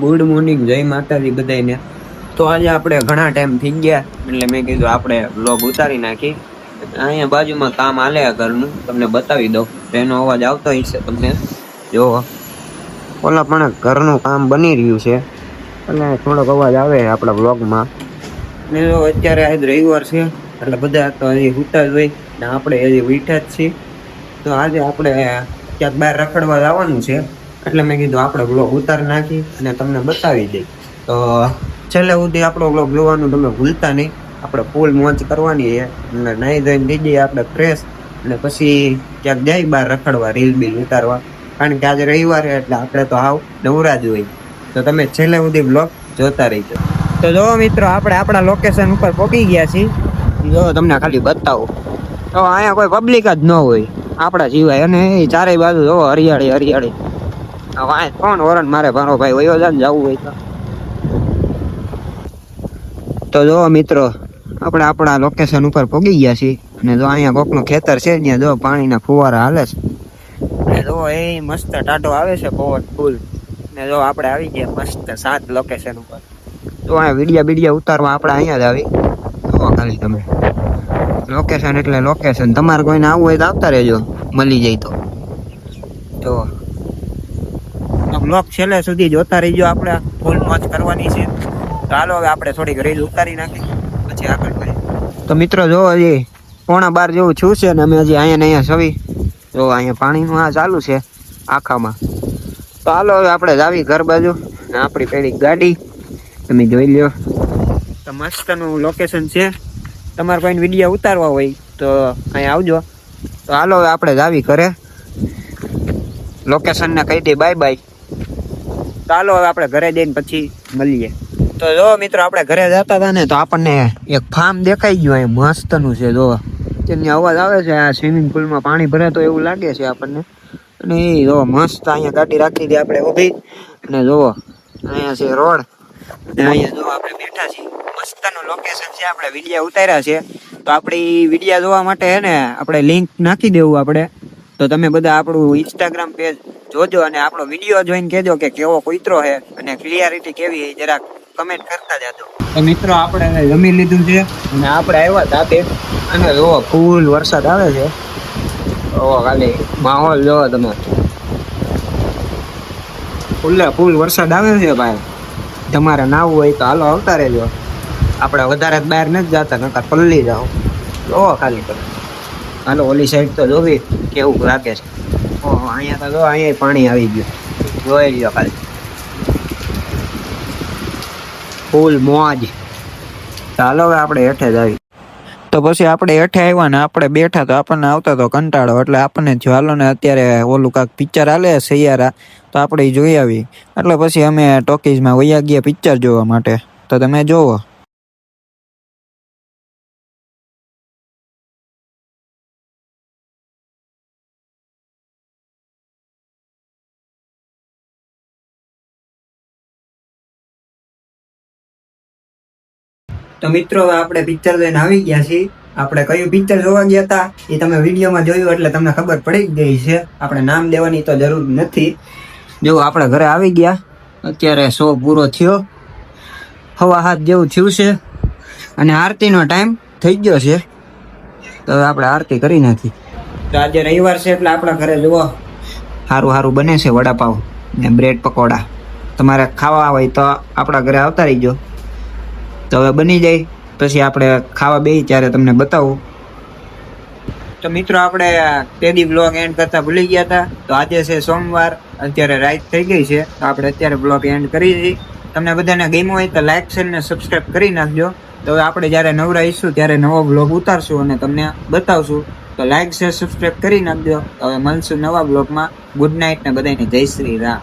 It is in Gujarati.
ગુડ મોર્નિંગ, જય માતાજી બધાને તો આજે આપણે ઘણા ટાઈમ થઈ ગયા, એટલે મેં કીધું આપણે વ્લોગ ઉતારી નાખી અહીંયા બાજુમાં કામ હાલે ઘરનું, તમને બતાવી દઉં. એનો અવાજ આવતો હશે તમને. જો, ઓલા પણ ઘરનું કામ બની રહ્યું છે. અને થોડોક અવાજ આવે આપણા વ્લોગમાં ને જો, અત્યારે આજ રવિવાર છે, એટલે બધા તો હજી હુતા જ હોય. ને આપણે હજી ઉઠ્યા જ છીએ. તો આજે આપણે ક્યાંક બહાર રખડવા જવાનું છે. એટલે મેં કીધું આપણે બ્લોગ ઉતારી નાખી અને તમને બતાવી દઈ. તો, છેલ્લે સુધી આપણો બ્લોગ જોવાનું તમે ભૂલતા નહીં. આપણે ફૂલ મોજ કરવાની છે. અને નાહી ધોઈને જઈએ આપણે ફ્રેશ અને પછી ક્યાંક જાય બહાર રખડવા રીલ બિલ ઉતારવા. કારણ કે આજે રવિવાર એટલે આપણે તો આવ નવરા જ હોય તો તમે છેલ્લે સુધી બ્લોગ જોતા રહીજો. તો જો મિત્રો, આપણે આપણા લોકેશન ઉપર પહોંચી ગયા છીએ. જો તમને ખાલી બતાવું. તો અહીંયા કોઈ પબ્લિક જ ન હોય. આપણા સિવાય અને એ ચારેય બાજુ જો હરિયાળી હરિયાળી. હવે કોણ ઓરન મારે ભારો ભાઈ વયો જાય જવું હોય તો. તો જો મિત્રો, આપણે આપણા લોકેશન ઉપર પહોંચી ગયા છીએ અને જો અહીંયા કોકનું ખેતર છે ત્યાં જો પાણીના ફુવારા હાલે છે. અને જો એ મસ્ત ટાટો આવે છે પવન ફૂલ. ને જો આપણે આવી ગયા મસ્ત સાત લોકેશન ઉપર. તો અહીંયા વિડિયા બીડિયા ઉતારવા આપણે અહીંયા જ આવી. જો ખાલી તમે. લોકેશન એટલે લોકેશન તમારે કોઈને આવવું હોય તો આવતા રહેજો. મળી જાય તો. જો બ્લોક છેલ્લે સુધી જોતા રહીજો આપણે. ફૂલ મોજ કરવાની છે. હાલો હવે આપણે થોડીક રીલ ઉતારી નાખી. પછી આગળ કરીએ તો મિત્રો જો હજી પોણા બાર જેવું છું છે ને અમે હજી અહીંયા અહીંયા સવી. જો અહીંયા પાણીનું આ ચાલુ છે આખામાં. તો હાલો હવે આપણે જાવી ઘર બાજુ ને આપણી પેલી ગાડી. તમે જોઈ લ્યો. તો મસ્તનું લોકેશન છે. તમારે કોઈને વીડિયો ઉતારવા હોય તો અહીંયા આવજો. તો હાલો હવે આપણે જાવી ઘરે. લોકેશનને કહી દે બાય બાય ચાલો હવે આપણે ઘરે જઈને પછી મળીએ. તો જો મિત્રો, આપણે ઘરે જતા હતા ને, તો આપણને એક ફાર્મ દેખાઈ ગયું અહીં, મસ્તનું છે, જો. તેની અવાજ આવે છે, આ સ્વિમિંગ પુલમાં પાણી ભરે તો એવું લાગે છે આપણને. અને એ જો મસ્ત અહીંયા ગાડી રાખી હતી આપણે ઊભી. અને જુઓ અહીંયા છે રોડ. અને અહીંયા જો આપણે બેઠા છીએ. મસ્તનું લોકેશન છે, આપણે વિડીયા ઉતાર્યા છે. તો આપણી વિડીયા જોવા માટે હે ને, આપણે લિંક નાખી દેવું આપણે. તો તમે બધા આપણું ઇન્સ્ટાગ્રામ પેજ જોજો અને આપણો વીડિયો જોઈને કહેજો કે કેવો કૂતરો છે અને ક્લિયરિટી કેવી જરાક કમેન્ટ કરતા જાજો. તો મિત્રો, આપણે જમી લીધું છે અને આપણે આવ્યા તાતે અને જોવો ફૂલ વરસાદ આવે છે. ઓહો ખાલી માહોલ જોવો તમે. ફૂલે ફૂલ વરસાદ આવે છે ભાઈ. તમારે નાવું હોય તો હાલો આવતા રહેજો આપણે વધારે બહાર નથી જતા નતા પલ્લી જાઓ. જોવો ખાલી તમે. હાલો, ઓલી સાઈડ તો જોવી, કેવું લાગે છે. ઓહો, અહીંયા તો જો, અહીંયા પાણી આવી ગયું. જોઈ લ્યો ખાલી. ફૂલ મોજ. ચાલો હવે આપણે હેઠે જ આવી તો પછી આપણે હેઠે આવ્યા ને આપણે બેઠા તો આપણને આવતા તો કંટાળો, એટલે આપણને જ્વાલો ને અત્યારે ઓલું કાંક પિક્ચર હાલે સૈયારા તો આપણે જોઈ આવી એટલે પછી અમે ટોકીઝમાં વૈયા ગયા પિક્ચર જોવા માટે. તો તમે જોવો. તો મિત્રો આપણે પિક્ચર લઈને આવી ગયા છીએ. આપણે કયું પિક્ચર જોવા ગયા હતા એ તમે વિડીયોમાં જોયું એટલે તમને ખબર પડી ગઈ છે. આપણે નામ દેવાની તો જરૂર નથી. જો આપણે ઘરે આવી ગયા. અત્યારે શો પૂરો થયો. હવા હાથ જેવું થયું છે. અને આરતીનો ટાઈમ થઈ ગયો છે. તો આપણે આરતી કરી નાખી. તો આજે રવિવાર છે એટલે આપણા ઘરે જુઓ. સારું સારું બને છે વડાપાવ ને બ્રેડ પકોડા. તમારે ખાવા હોય તો આપણા ઘરે આવતા રહીજો. તો હવે બની જાય. પછી આપણે ખાવા બેસી ત્યારે તમને બતાવું. તો મિત્રો આપણે તેદી બ્લોગ એન્ડ કરતા ભૂલી ગયા હતા. તો આજે છે સોમવાર, અત્યારે રાઈટ થઈ ગઈ છે. તો આપણે અત્યારે બ્લોગ એન્ડ કરી દઈએ. તમને બધાને ગમ્યું હોય તો લાઈક શેર ને સબસ્ક્રાઈબ કરી નાખજો. તો આપણે જ્યારે નવરા ત્યારે નવો બ્લોગ ઉતારશું અને તમને બતાવશું. તો લાઈક શેર સબસ્ક્રાઈબ કરી નાખજો. હવે મળશું નવા બ્લોગમાં ગુડ નાઇટ ને બધાને જય શ્રી રામ.